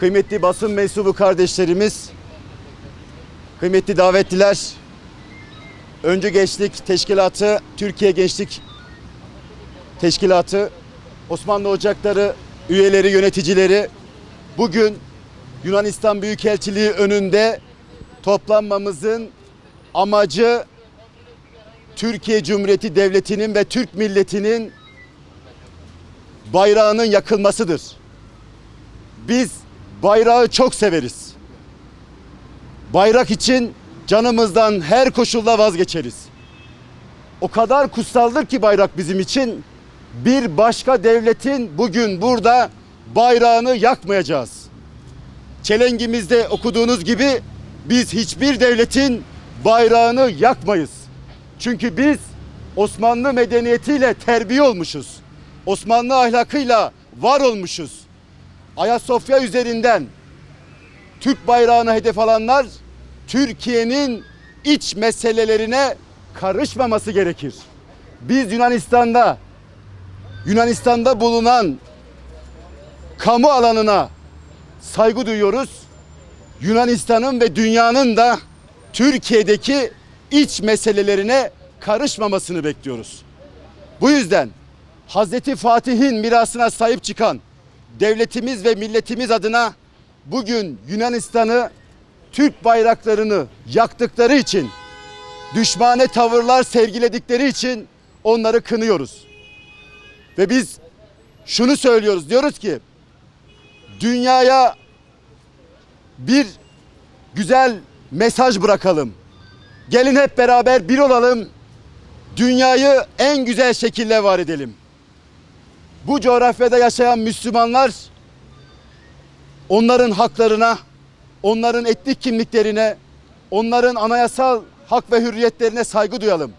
Kıymetli basın mensubu kardeşlerimiz, kıymetli davetliler, Öncü Gençlik Teşkilatı, Türkiye Gençlik Teşkilatı, Osmanlı Ocakları üyeleri, yöneticileri bugün Yunanistan Büyükelçiliği önünde toplanmamızın amacı Türkiye Cumhuriyeti Devleti'nin ve Türk milletinin bayrağının yakılmasıdır. Biz bayrağı çok severiz. Bayrak için canımızdan her koşulda vazgeçeriz. O kadar kutsaldır ki bayrak bizim için. Bir başka devletin bugün burada bayrağını yakmayacağız. Çelengimizde okuduğunuz gibi biz hiçbir devletin bayrağını yakmayız. Çünkü biz Osmanlı medeniyetiyle terbiye olmuşuz. Osmanlı ahlakıyla var olmuşuz. Ayasofya üzerinden Türk bayrağına hedef alanlar Türkiye'nin iç meselelerine karışmaması gerekir. Biz Yunanistan'da Yunanistan'da bulunan kamu alanına saygı duyuyoruz. Yunanistan'ın ve dünyanın da Türkiye'deki iç meselelerine karışmamasını bekliyoruz. Bu yüzden Hazreti Fatih'in mirasına sahip çıkan devletimiz ve milletimiz adına bugün Yunanistan'ı Türk bayraklarını yaktıkları için düşmane tavırlar sergiledikleri için onları kınıyoruz. Ve biz şunu söylüyoruz diyoruz ki dünyaya bir güzel mesaj bırakalım. Gelin hep beraber bir olalım. Dünyayı en güzel şekilde var edelim. Bu coğrafyada yaşayan Müslümanlar onların haklarına, onların etnik kimliklerine, onların anayasal hak ve hürriyetlerine saygı duyalım.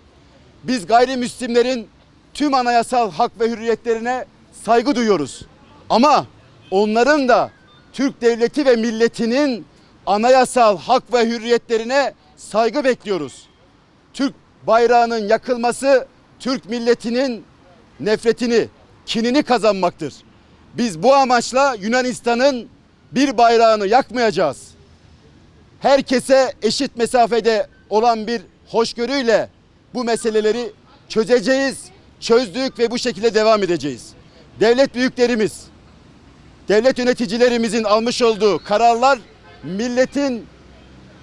Biz gayrimüslimlerin tüm anayasal hak ve hürriyetlerine saygı duyuyoruz. Ama onların da Türk devleti ve milletinin anayasal hak ve hürriyetlerine saygı bekliyoruz. Türk bayrağının yakılması Türk milletinin nefretini, kinini kazanmaktır. Biz bu amaçla Yunanistan'ın bir bayrağını yakmayacağız. Herkese eşit mesafede olan bir hoşgörüyle bu meseleleri çözeceğiz, çözdük ve bu şekilde devam edeceğiz. Devlet büyüklerimiz, devlet yöneticilerimizin almış olduğu kararlar milletin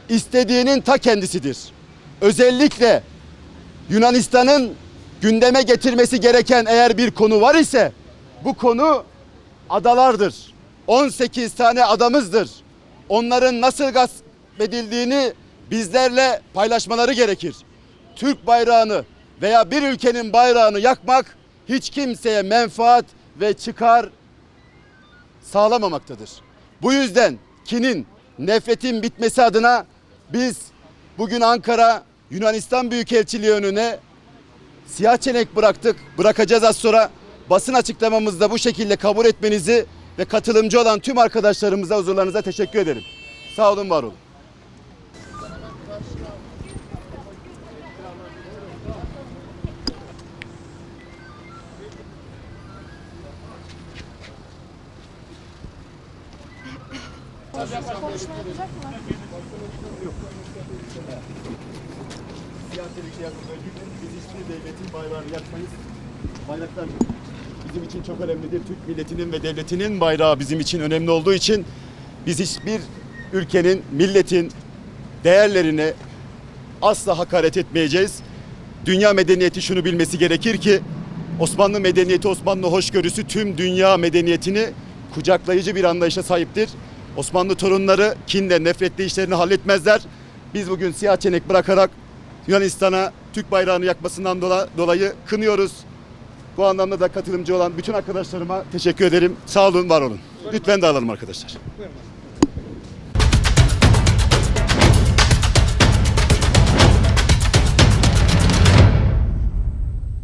istediğinin ta kendisidir. Özellikle Yunanistan'ın gündeme getirmesi gereken eğer bir konu var ise bu konu adalardır. 18 tane adamızdır. Onların nasıl gasp edildiğini bizlerle paylaşmaları gerekir. Türk bayrağını veya bir ülkenin bayrağını yakmak hiç kimseye menfaat ve çıkar sağlamamaktadır. Bu yüzden kinin, nefretin bitmesi adına biz bugün Ankara Yunanistan Büyükelçiliği önüne siyah çenek bıraktık. Bırakacağız az sonra. Basın açıklamamızda bu şekilde kabul etmenizi ve katılımcı olan tüm arkadaşlarımıza huzurlarınıza teşekkür ederim. Sağ olun, var olun. Siyah çelik yakıldığı gün biz hiçbir devletin bayrağını yakmayız. Bayraklar bizim için çok önemlidir. Türk milletinin ve devletinin bayrağı bizim için önemli olduğu için biz hiçbir ülkenin, milletin değerlerine asla hakaret etmeyeceğiz. Dünya medeniyeti şunu bilmesi gerekir ki Osmanlı medeniyeti, Osmanlı hoşgörüsü tüm dünya medeniyetini kucaklayıcı bir anlayışa sahiptir. Osmanlı torunları kinle, nefretle işlerini halletmezler. Biz bugün siyah çenek bırakarak Yunanistan'a Türk bayrağını yakmasından dola- dolayı kınıyoruz. Bu anlamda da katılımcı olan bütün arkadaşlarıma teşekkür ederim. Sağ olun, var olun. Lütfen dağılalım arkadaşlar. Buyurun.